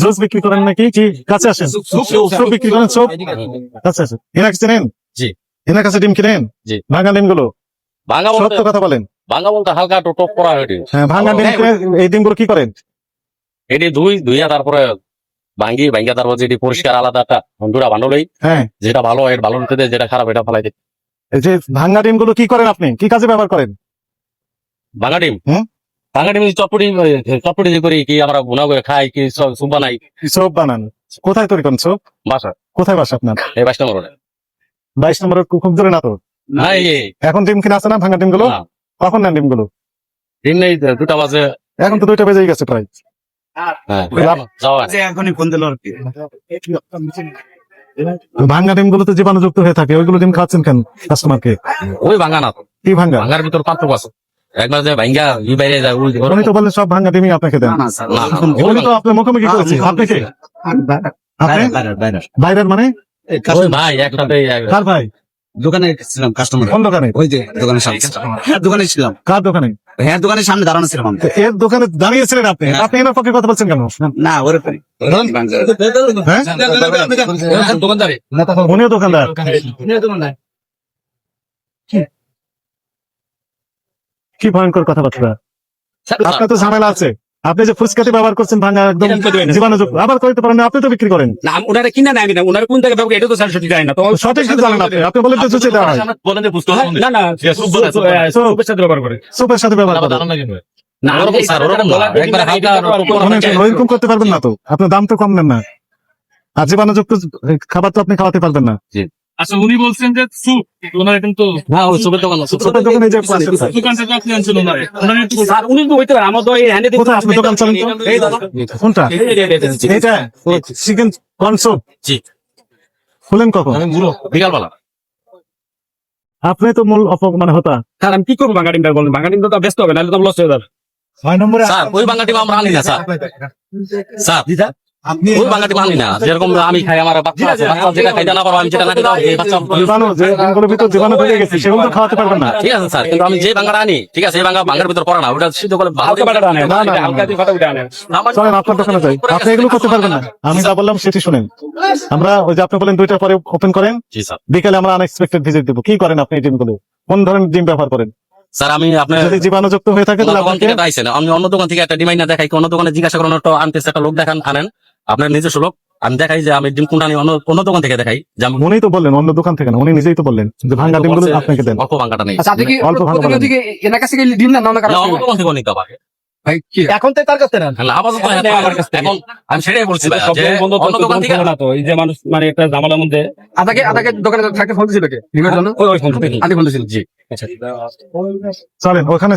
Juice বিক্রি করেন নাকি? কি কাছে আসেন। সব বিক্রি করেন সব কাছে আসেন। এনার কাছে নেন? জি। এনার কাছে ডিম কিনেন? জি। ভাঙা ডিমগুলো ভাঙা বলতে সত্য কথা বলেন। ভাঙা বলতে হালকা টপ করা হয়নি হ্যাঁ ভাঙা ডিম কিনে এই ডিমগুলো কি করেন? এটি দুই দুইয়া তারপরে ভাঙ্গি ভাঙ্গা তারপর যেটি পরিষ্কার আলাদা একটা দুটা বান্ডলই হ্যাঁ। যেটা ভালো এর ভালো নিতে যেটা খারাপ এটা ফেলাই দেয়। এই যে ভাঙা ডিমগুলো কি করেন আপনি? কি কাজে ব্যবহার করেন? ভাঙা ডিম? হুম? ভাঙা ডিম চটপটি চটপটি করি কি আমরা গুনা করে খাই কি সব সুপ বানাই? সোপ বানান? কোথায় তৈরি করেন সোপ বাসা। কোথায় বাসা আপনার? এই বাইশ নম্বর বাইশ নম্বরের খুব দূরে না তো না এখন ডিম কিনে আছে না ভাঙা ডিমগুলো কখন নেন ডিমগুলো ডিম নেই দুটা বাজে। এখন তো দুইটা বেজে গেছে প্রায়। হ্যাঁ। যাওয়া হয়। এখনই ফোন দিল আর কি? ভাঙা ডিমগুলো তো জীবাণুযুক্ত হয়ে থাকে ওইগুলো ডিম খাচ্ছেন কেন কাস্টমারকে ওই ভাঙ্গা না। তো। কি ভাঙ্গা ভাঙার ভিতর পার্থক্য আছে। একবার যে ভাঙ্গা ই বাইরে যায় ওই উনি তো বললেন সব ভাঙা ডিমই আপনাকে দেন। না, না, স্যার। উনি তো আপনার মুখোমুখি করেছে। আপনি আপনি? বাইরের মানে? ওই ভাই একসাথে এক- কার ভাই? দোকানে ছিলাম কাস্টমার কোন দোকানে ওই যে দোকানের সামনে। হ্যাঁ দোকানে ছিলাম। কার দোকানে? হ্যাঁ দোকানের সামনে দাঁড়ানো ছিলাম আমি। এর দোকানে দাঁড়িয়েছিলেন আপনি। আপনি এনার পক্ষে কথা বলছেন কেন? না ওরে করি হ্যাঁ? উনিও দোকানদার। কি ভয়ঙ্কর কথাবার্তা আপনার তো ঝামেলা আছে আপনি যে ফুচকাতে ব্যবহার করছেন ভাঙা একদম জীবাণুযুক্ত আবার করতে পারেন আপনি তো বিক্রি করেন না ওনারা কিনা নেয় না ওনারা কোন থেকে ব্যবহার এটা তো স্যার সঠিক জানি না তো সঠিক জানেন আপনি আপনি বলেন তো জুচে দেওয়া হয় বলেন যে বুঝতে না না সুপের সাথে ব্যবহার করে সুপের সাথে ব্যবহার না ওরকম মানে ওইরকম করতে পারবেন না তো আপনার দাম তো কম নেন না আর জীবাণুযুক্ত খাবার তো আপনি খাওয়াতে পারবেন না আচ্ছা উনি বলছেন যে ওনারা কিন্তু না ওই সুপের দোকান না, সুপ- সুপের দোকানে যে পাশে দোকান থেকে আপনি আনছেন ওনারে ওনারা স্যার উনি তো হইতে পারে আমার তো এই হ্যান্ডে কোথায় আপনি দোকান চালান? তো? এই দাদা কোনটা? এটা চিকেন কর্ন জি। খুলেন কখন? বিকালবেলা। আপনি তো মূল অপ মানে হতা। স্যার আমি কি করব বাঙা ডিমটা বলেন? বাঙা ডিম তো ব্যস্ত হবে নাহলে তো লস হয়ে যাবে। ছয় নম্বরে স্যার ওই বাঙ্গাটি আমরা আনি না স্যার। স্যার আপনি না। যেরকম আমি খাই আমার বাচ্চা আছে বাচ্চা যেটা খাইতে না পারো আমি যেটা না খাই দাও, বাচ্চা। জীবাণু যে ডিমগুলোর ভিতর জীবাণু ঢুকে গেছে সেগুলো তো খাওয়াতে পারবেন না। ঠিক আছে স্যার কিন্তু আমি যে বাঙ্গাটা আনি ঠিক আছে এই বাঙ্গা বাঙ্গার ভিতর পড়ে না ওটা সিদ্ধ করে ভালো হালকা আনে না, না, না, হালকা দিয়ে ফাটা উঠে আনে চলেন আপনার দোকানে যাই। আপনি এগুলো করতে পারবেন না। আমি যা বললাম সেটি শুনেন। আমরা ওই যে আপনি বলেন দুইটার পরে ওপেন করেন। জি স্যার। বিকেলে আমরা আনএক্সপেক্টেড ভিজিট দেবো। কি করেন আপনি এই ডিমগুলো? কোন ধরনের ডিম ব্যবহার করেন? স্যার আমি আপনার যদি জীবাণুযুক্ত হয়ে থাকে অন্য তাহলে আপনাকে আমি অন্য দোকান থেকে একটা ডিমাইন না দেখাই অন্য দোকানে জিজ্ঞাসা করেন একটা আনতেছে একটা লোক দেখান আনেন। আপনার নিজস্ব লোক আমি দেখাই যে আমি ডিম কোনটা অন্য অন্য দোকান থেকে দেখাই। উনি তো বললেন অন্য দোকান থেকে না উনি নিজেই তো বললেন যে ভাঙ্গা ডিমগুলো আপনাকে দেন। অল্প নেই। আচ্ছা আপনি কি অল্প এনার কাছে কি ডিম না অন্য কারও কাছে অন্য দোকান থেকে নিতে পারে। ভাই কি? এখন তো তার কাছে না এখন এখন- আমার কাছ এখন আমি সেটাই বলছি অন্য দোকান থেকে না তো। এই যে মানুষ মানে একটা জামালার মধ্যে আদাকে আদাকে দোকানে থাকতে ফোন দিছিল কে? জন্য? ওই ওই ফোন আদি ফোন দিছিল জি। চলেন ওখানে